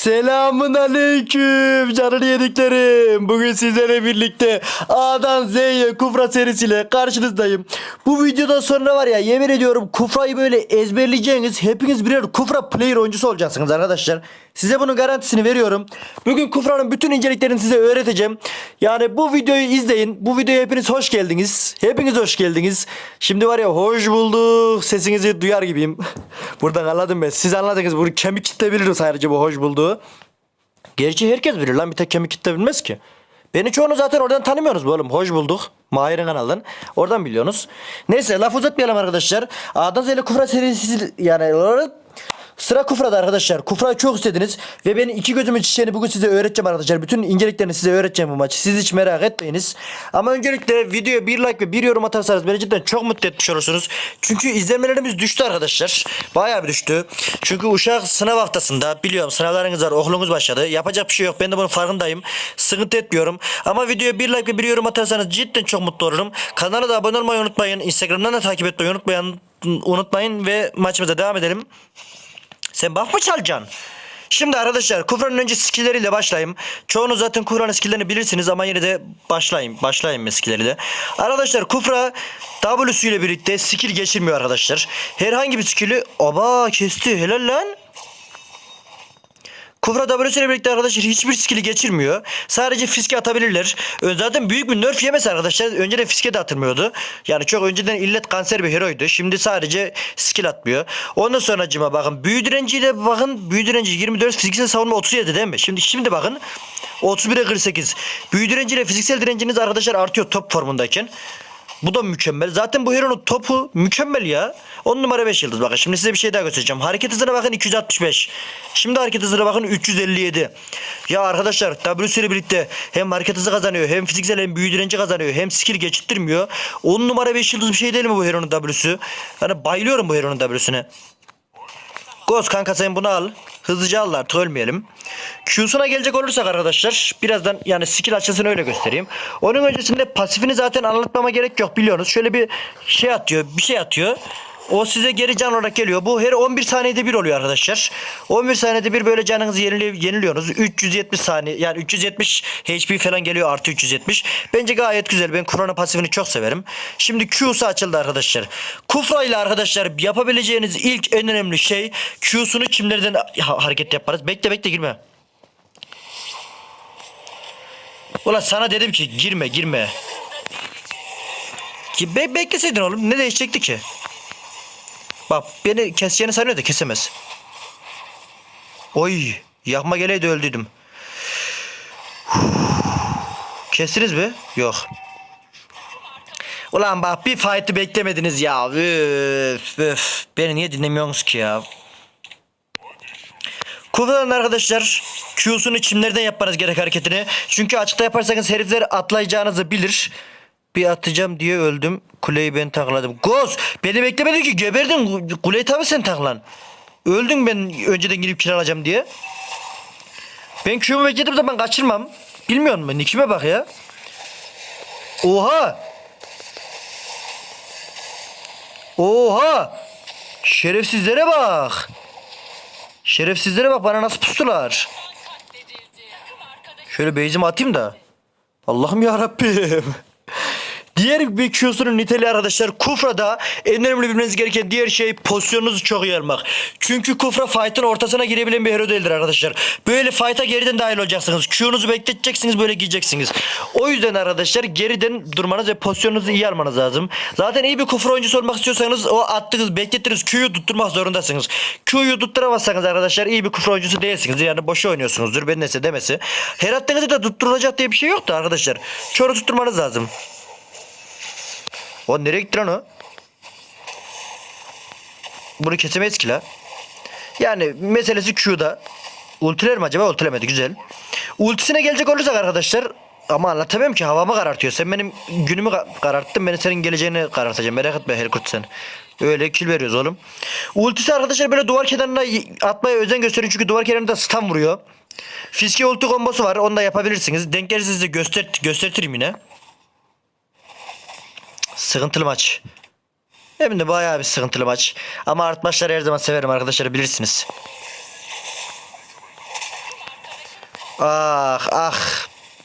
Selamun aleyküm canını yediklerim. Bugün sizlerle birlikte A'dan Z'ye Kufra serisiyle karşınızdayım. Bu videodan sonra var ya yemin ediyorum Kufra'yı böyle ezberleyeceğiniz hepiniz birer Kufra player oyuncusu olacaksınız arkadaşlar. Size bunun garantisini veriyorum. Bugün Kufra'nın bütün inceliklerini size öğreteceğim. Yani bu videoyu izleyin. Bu videoya hepiniz hoş geldiniz. Hepiniz hoş geldiniz. Şimdi var ya hoş bulduk sesinizi duyar gibiyim. Buradan anladım ben. Siz anladınız. Bunu kemik kitle bilir sadece bu hoş bulduğu. Gerçi herkes bilir lan bir tek kemik kitle bilmez ki. Beni çoğunu zaten oradan tanımıyorsunuz bu oğlum. Hoş bulduk. Mahir'in kanalından. Oradan biliyorsunuz. Neyse laf uzatmayalım arkadaşlar. A'dan Z'yle Kufra serisi yani Sıra Kufra'da arkadaşlar. Kufra'yı çok istediniz. Ve ben iki gözümün çiçeğini bugün size öğreteceğim arkadaşlar. Bütün inceliklerini size öğreteceğim bu maçı. Siz hiç merak etmeyiniz. Ama öncelikle videoya bir like ve bir yorum atarsanız beni cidden çok mutlu etmiş olursunuz. Çünkü izlenmelerimiz düştü arkadaşlar. Bayağı bir düştü. Çünkü uşak sınav haftasında biliyorum sınavlarınız var okulunuz başladı. Yapacak bir şey yok. Ben de bunun farkındayım. Sıkıntı etmiyorum. Ama videoya bir like ve bir yorum atarsanız cidden çok mutlu olurum. Kanala da abone olmayı unutmayın. Instagram'dan da takip etmeyi unutmayın. Unutmayın ve maçımıza devam edelim. Sen bak mı çalacaksın? Şimdi arkadaşlar Kufra'nın önce skilleriyle başlayayım. Çoğunuz zaten Kufra'nın skillerini bilirsiniz ama yine de başlayayım. Başlayayım skilleriyle. Arkadaşlar Kufra W'su ile birlikte skill geçirmiyor arkadaşlar. Herhangi bir skill'i oba kesti helal lan. Kufra W'su ile birlikte arkadaşlar hiçbir skill'i geçirmiyor. Sadece fiske atabilirler. Zaten büyük bir nerf yemesi arkadaşlar. Önceden fiske de atılmıyordu. Yani çok önceden illet kanser bir heroydu. Şimdi sadece skill atmıyor. Ondan sonra cima bakın. Büyü direnciyle bakın. Büyü direnci 24 fiziksel savunma 37 değil mi? Şimdi şimdi bakın. 31'e 48. Büyü direnciyle fiziksel direnciniz arkadaşlar artıyor top formundayken. Bu da mükemmel. Zaten bu hero'nun topu mükemmel ya. 10 numara 5 yıldız bakın. Şimdi size bir şey daha göstereceğim. Hareket hızına bakın 265. Şimdi hareket hızına bakın 357. Ya arkadaşlar W ile birlikte hem hareket hızı kazanıyor hem fiziksel hem büyü direnci kazanıyor hem skill geçittirmiyor. 10 numara 5 yıldız bir şey değil mi bu hero'nun W'su? Hani bayılıyorum bu hero'nun W'sune. Goz kanka sen bunu al. Hızlıca al artık ölmeyelim. Q'suna gelecek olursak arkadaşlar birazdan yani skill açısını öyle göstereyim. Onun öncesinde pasifini zaten anlatmama gerek yok biliyorsunuz. Şöyle bir şey atıyor bir şey atıyor. O size geri can olarak geliyor. Bu her 11 saniyede bir oluyor arkadaşlar. 11 saniyede bir böyle canınızı yenili, yeniliyorsunuz. 370 saniye yani 370 HP falan geliyor artı 370. Bence gayet güzel. Ben Kur'an'ın pasifini çok severim. Şimdi Q'su açıldı arkadaşlar. Kufra ile arkadaşlar yapabileceğiniz ilk en önemli şey Q'sunu kimlerden ha- hareket yaparız. Bekle bekle girme. Ulan sana dedim ki girme girme. Ki be bekleseydin oğlum ne değişecekti ki? Bak beni keseceğini sanıyor da kesemez. Oy yakma geleydi öldüydüm. Kestiniz mi? Yok. Ulan bak bir fight'ı beklemediniz ya. Üf, üf. Beni niye dinlemiyorsunuz ki ya? Kullanan arkadaşlar Q'sunu çimlerden yapmanız gerek hareketini. Çünkü açıkta yaparsanız herifler atlayacağınızı bilir. Bir atacağım diye öldüm. Kuleyi ben takladım. Goz beni beklemedin ki geberdin. Kuleyi tabi sen taklan. Öldün ben önceden gidip kill alacağım diye. Ben Q'mu beklediğim zaman kaçırmam. Bilmiyor musun? Nickime bak ya. Oha. Oha. Şerefsizlere bak. Şerefsizlere bak bana nasıl pustular. Şöyle beyzimi atayım da. Allah'ım ya Rabbim. Diğer bir Q'sunun niteliği arkadaşlar Kufra'da en önemli bilmeniz gereken diğer şey pozisyonunuzu çok iyi almak. Çünkü Kufra fight'ın ortasına girebilen bir hero değildir arkadaşlar. Böyle fight'a geriden dahil olacaksınız. Q'nuzu bekleteceksiniz böyle giyeceksiniz. O yüzden arkadaşlar geriden durmanız ve pozisyonunuzu iyi almanız lazım. Zaten iyi bir Kufra oyuncusu olmak istiyorsanız o attığınız beklettiğiniz Q'yu tutturmak zorundasınız. Q'yu tutturamazsanız arkadaşlar iyi bir Kufra oyuncusu değilsiniz. Yani boşa oynuyorsunuzdur ben neyse demesi. Her attığınızı da tutturulacak diye bir şey yok da arkadaşlar. Çoru tutturmanız lazım. O nereye gitti lan o? Bunu kesemeyiz ki la. Yani meselesi Q'da. Ultiler mi acaba? Ultilemedi güzel. Ultisine gelecek olursak arkadaşlar ama anlatamıyorum ki havamı karartıyor. Sen benim günümü ka- kararttın. Ben senin geleceğini karartacağım. Merak etme Herkut sen. Öyle kill veriyoruz oğlum. Ultisi arkadaşlar böyle duvar kenarına atmaya özen gösterin. Çünkü duvar kenarında stun vuruyor. Fiske ulti kombosu var. Onu da yapabilirsiniz. Denk gelirse size göster göstertirim yine. Sıkıntılı maç. Hem de bayağı bir sıkıntılı maç. Ama art maçları her zaman severim arkadaşlar bilirsiniz. Ah ah.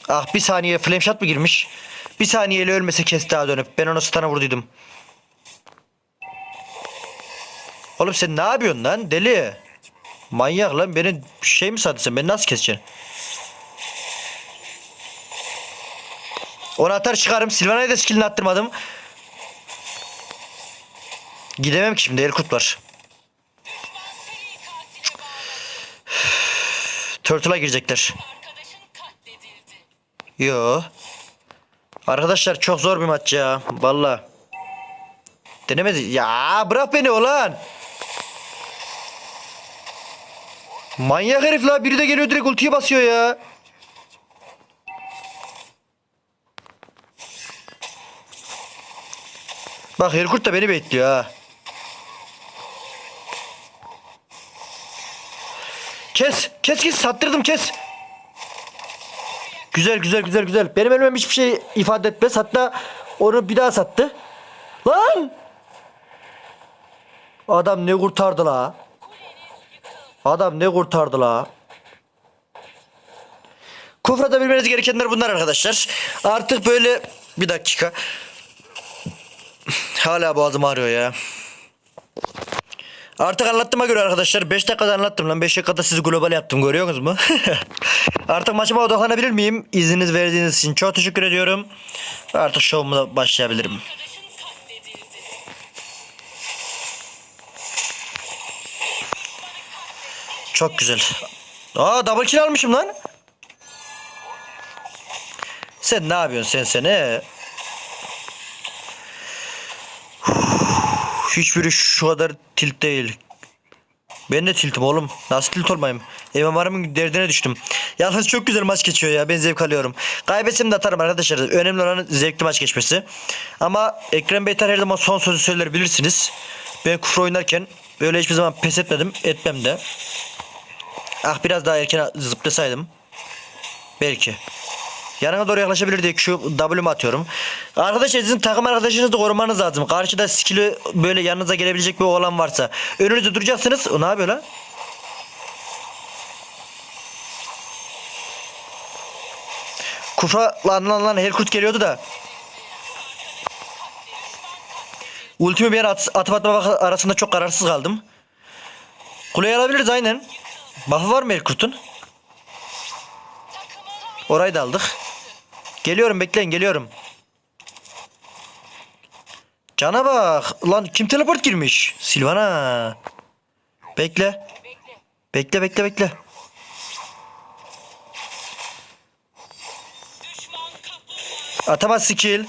Ah bir saniye flame shot mı girmiş? Bir saniyeyle ölmese kes daha dönüp. Ben ona stun'a vurduydum. Oğlum sen ne yapıyorsun lan deli? Manyak lan beni şey mi sandın sen? Beni nasıl keseceksin? Onu atar çıkarım. Silvana'ya da skillini attırmadım. Gidemem ki şimdi Erkut var. Turtle'a girecekler. Yo. Arkadaşlar çok zor bir maç ya. Valla. Denemedi. Ya bırak beni ulan. Manyak herif la. Biri de geliyor direkt ultiye basıyor ya. Bak Herkurt da beni bekliyor ha. Kes. Kes kes. Sattırdım kes. Güzel güzel güzel güzel. Benim ölmem hiçbir şey ifade etmez. Hatta onu bir daha sattı. Lan! Adam ne kurtardı la? Adam ne kurtardı la? Kufrada bilmeniz gerekenler bunlar arkadaşlar. Artık böyle bir dakika. Hala boğazım ağrıyor ya. Artık anlattığıma göre arkadaşlar 5 dakikada anlattım lan 5 dakikada sizi global yaptım görüyorsunuz mu? Artık maçıma odaklanabilir miyim? İzniniz verdiğiniz için çok teşekkür ediyorum. Artık şovuma başlayabilirim. Çok güzel. Aa double kill almışım lan. Sen ne yapıyorsun sen sene? Hiçbiri şu kadar tilt değil. Ben de tiltim oğlum. Nasıl tilt olmayayım? MMR'ımın derdine düştüm. Yalnız çok güzel maç geçiyor ya. Ben zevk alıyorum. Kaybetsem de atarım arkadaşlar. Önemli olan zevkli maç geçmesi. Ama Ekrem Beytar her zaman son sözü söyler bilirsiniz. Ben kufra oynarken böyle hiçbir zaman pes etmedim. Etmem de. Ah biraz daha erken zıplasaydım. Belki. Yanına doğru yaklaşabilir diye şu W'mu atıyorum. Arkadaşlar sizin takım arkadaşınızı da korumanız lazım. Karşıda skill'i böyle yanınıza gelebilecek bir oğlan varsa. Önünüzde duracaksınız. O ne yapıyor lan? Kufra lan lan lan Herkut geliyordu da. Ultimi bir at, atıp atmamak arasında çok kararsız kaldım. Kuleyi alabiliriz aynen. Buff'ı var mı Herkut'un? Orayı da aldık. Geliyorum bekleyin geliyorum. Cana bak. Lan kim teleport girmiş? Silvana. Bekle. Bekle bekle bekle. Atamaz skill.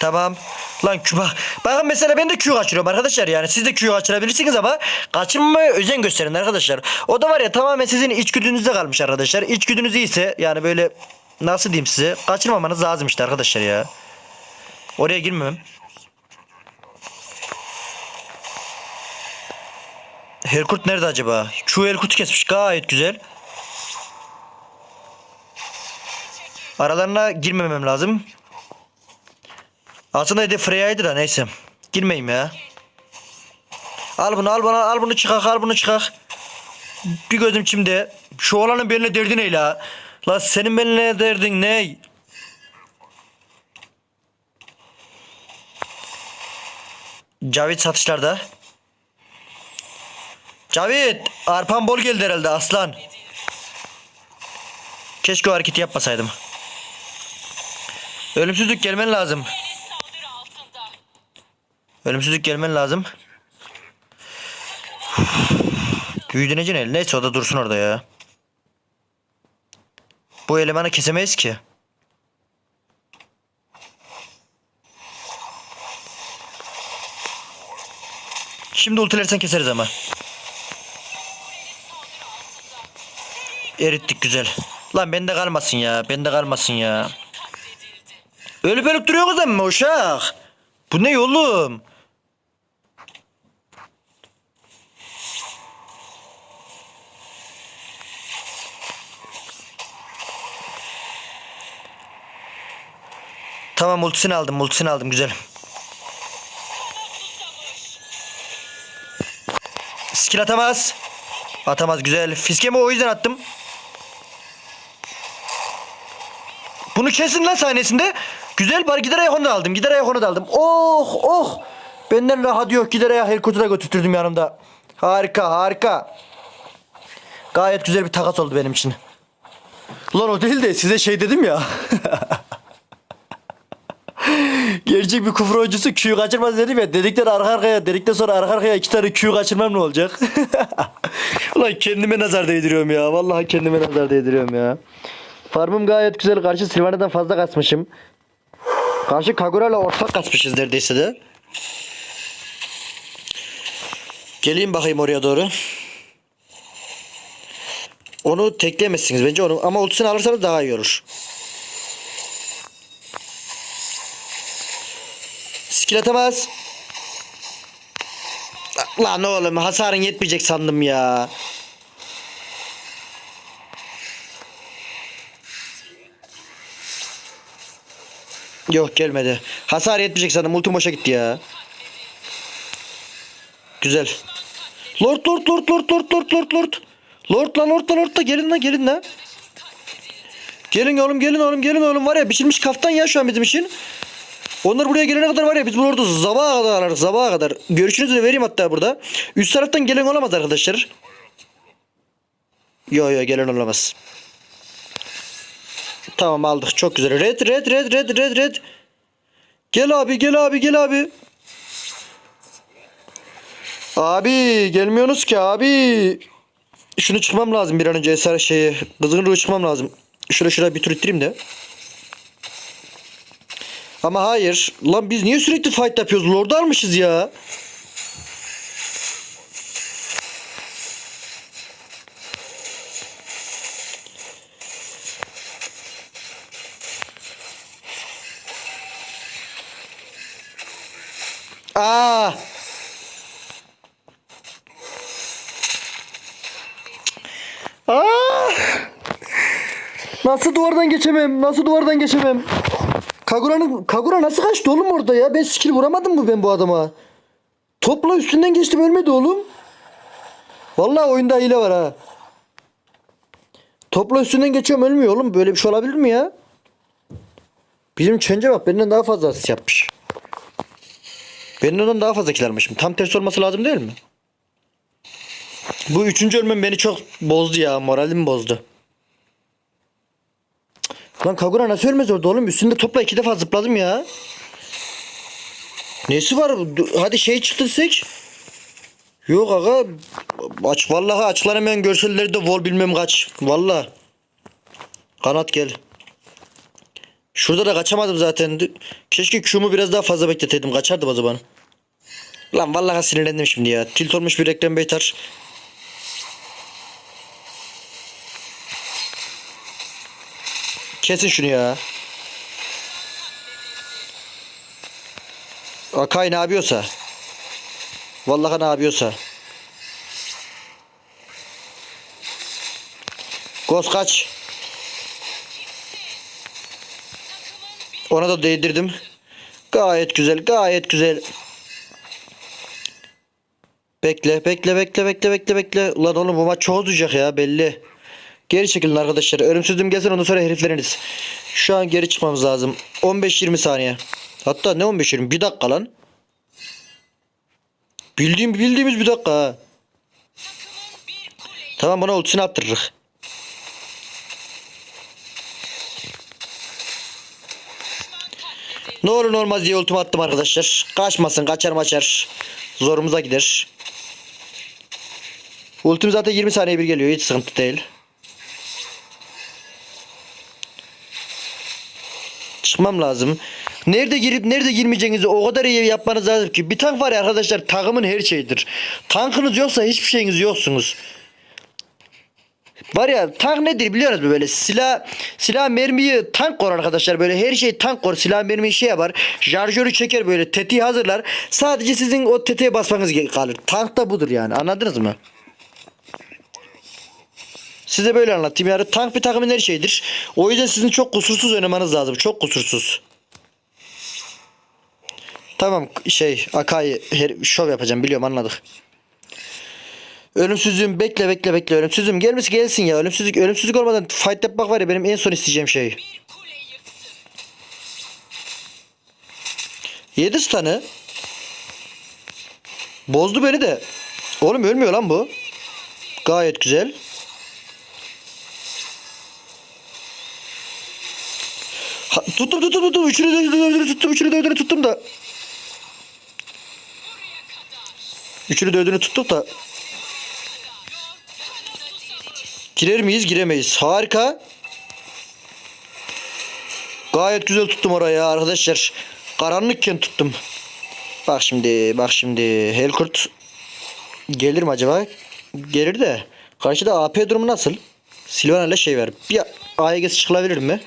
Tamam. Lan Q bak. Bakın mesela ben de Q kaçırıyorum arkadaşlar yani. Siz de Q kaçırabilirsiniz ama kaçırmamaya özen gösterin arkadaşlar. O da var ya tamamen sizin içgüdünüzde kalmış arkadaşlar. İçgüdünüz iyiyse yani böyle nasıl diyeyim size kaçırmamanız lazım işte arkadaşlar ya. Oraya girmemem. Herkurt nerede acaba? Q Herkurt'u kesmiş gayet güzel. Aralarına girmemem lazım. Aslında hedef Freya'ydı da neyse. Girmeyeyim ya. Al bunu al bunu al bunu çıkak al bunu çıkak. Bir gözüm şimdi. Şu olanın benimle derdi ne la? La senin benimle derdin ne? Cavit satışlarda. Cavit arpan bol geldi herhalde aslan. Keşke o hareketi yapmasaydım. Ölümsüzlük gelmen lazım. Ölümsüzlük gelmen lazım. Büyüdünecin el. Neyse o da dursun orada ya. Bu elemanı kesemeyiz ki. Şimdi ultilersen keseriz ama. Erittik güzel. Lan bende kalmasın ya. Bende kalmasın ya. Ölüp ölüp duruyoruz ama uşak. Bu ne oğlum? Tamam multisini aldım multisini aldım güzel. Skill atamaz. Atamaz güzel. Fiskemi o yüzden attım. Bunu kesin lan sahnesinde. Güzel bari gider ayak onu da aldım. Gider ayak onu da aldım. Oh oh. Benden rahat yok. Gider ayak da götürttürdüm yanımda. Harika harika. Gayet güzel bir takas oldu benim için. Lan o değil de size şey dedim ya. Gerçek bir kufra oyuncusu Q'yu kaçırmaz dedim ya. Dedikleri arka arkaya, dedikten sonra arka arkaya iki tane Q kaçırmam ne olacak? Ulan kendime nazar değdiriyorum ya. Vallahi kendime nazar değdiriyorum ya. Farmım gayet güzel. Karşı Silvana'dan fazla kasmışım. Karşı Kagura'yla ortak kasmışız neredeyse de. Geleyim bakayım oraya doğru. Onu tekleyemezsiniz bence onu ama ultisini alırsanız daha iyi olur. Skill atamaz. Lan oğlum hasarın yetmeyecek sandım ya. Yok gelmedi. Hasar yetmeyecek sandım. Ultim boşa gitti ya. Güzel. Lord lord lord lord lord lord lord lord. Lord la lord la lord la gelin la gelin la. Gelin oğlum gelin oğlum gelin oğlum var ya biçilmiş kaftan ya şu an bizim için. Onlar buraya gelene kadar var ya biz burada sabaha kadar ararız sabaha kadar. Görüşünüzü de vereyim hatta burada. Üst taraftan gelen olamaz arkadaşlar. Yo yo gelen olamaz. Tamam aldık çok güzel. Red red red red red red. Gel abi gel abi gel abi. Abi gelmiyorsunuz ki abi. Şunu çıkmam lazım bir an önce eser şeyi. Kızgın ruhu çıkmam lazım. Şuraya şuraya bir tur ittireyim de. Ama hayır. Lan biz niye sürekli fight yapıyoruz? Lord'u almışız ya. Aa! Aa! Nasıl duvardan geçemem? Nasıl duvardan geçemem? Kagura'nın Kagura nasıl kaçtı oğlum orada ya? Ben skill vuramadım mı ben bu adama? Topla üstünden geçtim ölmedi oğlum. Vallahi oyunda hile var ha. Topla üstünden geçiyorum ölmüyor oğlum. Böyle bir şey olabilir mi ya? Bizim çence bak benden daha fazla asist yapmış. Ben ondan daha fazla kill almışım. Tam tersi olması lazım değil mi? Bu üçüncü ölmem beni çok bozdu ya. Moralimi bozdu. Lan Kagura nasıl ölmez orada oğlum? Üstünde topla iki defa zıpladım ya. Nesi var? Hadi şey çıktı. Yok aga. Aç vallahi hemen görselleri de vol bilmem kaç. Vallahi. Kanat gel. Şurada da kaçamadım zaten. Keşke Q'mu biraz daha fazla bekleteydim. Kaçardım o zaman. Lan vallahi sinirlendim şimdi ya. Tilt olmuş bir reklam beytar. Kesin şunu ya. Akay ne yapıyorsa. Vallahi ne yapıyorsa. Ghost kaç. Ona da değdirdim. Gayet güzel, gayet güzel. Bekle, bekle, bekle, bekle, bekle, bekle. Ulan oğlum bu maç çok uzayacak ya belli. Geri çekilin arkadaşlar. Ölümsüzlüğüm gelsin ondan sonra herifleriniz. Şu an geri çıkmamız lazım. 15-20 saniye. Hatta ne 15-20? Bir dakika lan. Bildiğim bildiğimiz bir dakika ha. Tamam bana ultisini attırırız. Ne olur ne olmaz diye ultimi attım arkadaşlar. Kaçmasın kaçar maçar. Zorumuza gider. Ultim zaten 20 saniye bir geliyor. Hiç sıkıntı değil. Çıkmam lazım. Nerede girip nerede girmeyeceğinizi o kadar iyi yapmanız lazım ki. Bir tank var ya arkadaşlar takımın her şeyidir. Tankınız yoksa hiçbir şeyiniz yoksunuz. Var ya tank nedir biliyor musunuz böyle silah silah mermiyi tank kor arkadaşlar böyle her şey tank kor silah mermiyi şey yapar şarjörü çeker böyle tetiği hazırlar sadece sizin o tetiğe basmanız kalır tank da budur yani anladınız mı? Size böyle anlattım. Yani tank bir takımın her şeyidir. O yüzden sizin çok kusursuz oynamanız lazım. Çok kusursuz. Tamam şey Akai her, şov yapacağım biliyorum anladık. Ölümsüzlüğüm bekle bekle bekle ölümsüzlüğüm gelmiş gelsin ya ölümsüzlük ölümsüzlük olmadan fight yapmak var ya benim en son isteyeceğim şey. 7 stun'ı Bozdu beni de. Oğlum ölmüyor lan bu. Gayet güzel. Tuttum tuttum tuttum. Üçünü de dördünü tuttum. Üçünü dördünü tuttum da. Üçünü dördünü tuttuk da. Girer miyiz? Giremeyiz. Harika. Gayet güzel tuttum oraya arkadaşlar. Karanlıkken tuttum. Bak şimdi, bak şimdi. Helkurt gelir mi acaba? Gelir de. Karşıda AP durumu nasıl? Silvana ile şey ver. Bir AEG'si çıkılabilir mi?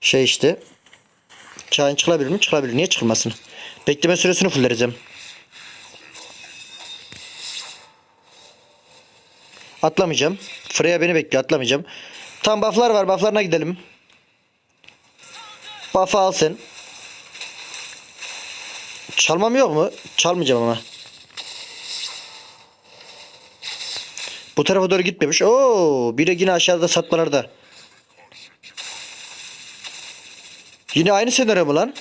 Şey işte. Kain çıkılabilir mi? Çıkılabilir. Niye çıkılmasın? Bekleme süresini fullereceğim. Atlamayacağım. Freya beni bekliyor. Atlamayacağım. Tam bufflar var. Bufflarına gidelim. Buff'ı al sen. Çalmam yok mu? Çalmayacağım ama. Bu tarafa doğru gitmemiş. Oo, biri yine aşağıda satmalarda. Yine aynı senaryo mu lan?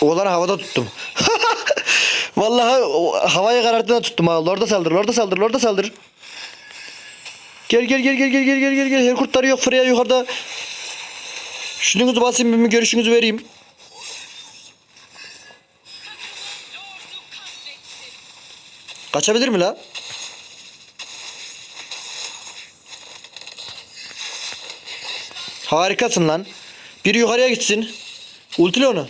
Oğlanı havada tuttum. Vallahi havaya kararttığında tuttum ha. Lord'a saldır, Lord'a saldır, Lord'a saldır. Gel gel gel gel gel gel gel gel gel. Her kurtları yok. Freya yukarıda. Şununuzu basayım bir görüşünüzü vereyim. Kaçabilir mi la? Harikasın lan. Biri yukarıya gitsin. Ultile onu.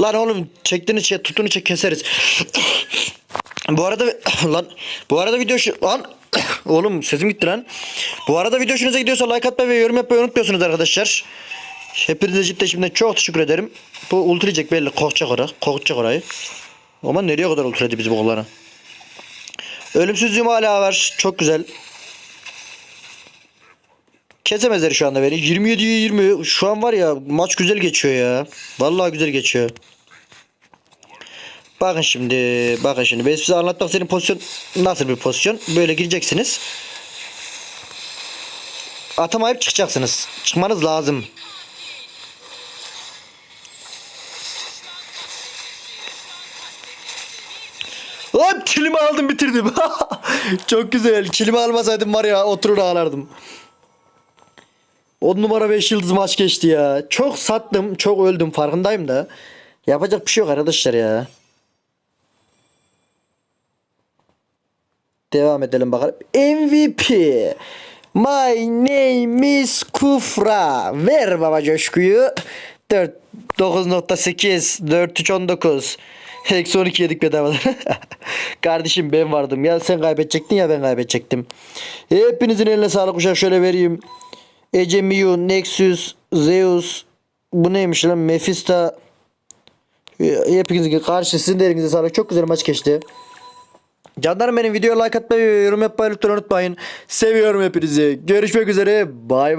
Lan oğlum çektiğini çek, tutunu çek keseriz. bu arada lan bu arada video şu lan oğlum sesim gitti lan. Bu arada video hoşunuza gidiyorsa like atmayı ve yorum yapmayı unutmuyorsunuz arkadaşlar. Hepinize cidden şimdiden çok teşekkür ederim. Bu ultrayacak belli korkacak orayı. Korkacak orayı. Ama nereye kadar ultradı biz bu kollara? Ölümsüzlüğüm hala var. Çok güzel. Kesemezler şu anda beni. 27'ye 20. Şu an var ya maç güzel geçiyor ya. Vallahi güzel geçiyor. Bakın şimdi. Bakın şimdi. Ben size anlatmak istediğim pozisyon nasıl bir pozisyon. Böyle gireceksiniz. Atamayıp çıkacaksınız. Çıkmanız lazım. Lan kilimi aldım bitirdim. Çok güzel. Kilimi almasaydım var ya oturur ağlardım. 10 numara 5 yıldız maç geçti ya. Çok sattım, çok öldüm farkındayım da. Yapacak bir şey yok arkadaşlar ya. Devam edelim bakalım. MVP. My name is Kufra. Ver baba coşkuyu. 4 9.8 4 3 19 Eksi 12 yedik bedavadan. Kardeşim ben vardım. Ya sen kaybedecektin ya ben kaybedecektim. Hepinizin eline sağlık uşak şöyle vereyim. Ece Nexus, Zeus. Bu neymiş lan? Mephisto. Hepinizin karşı sizin de elinize sağlık. Çok güzel maç geçti. Canlarım benim videoya like atmayı yorum yapmayı lütfen unutmayın. Seviyorum hepinizi. Görüşmek üzere. Bay bay.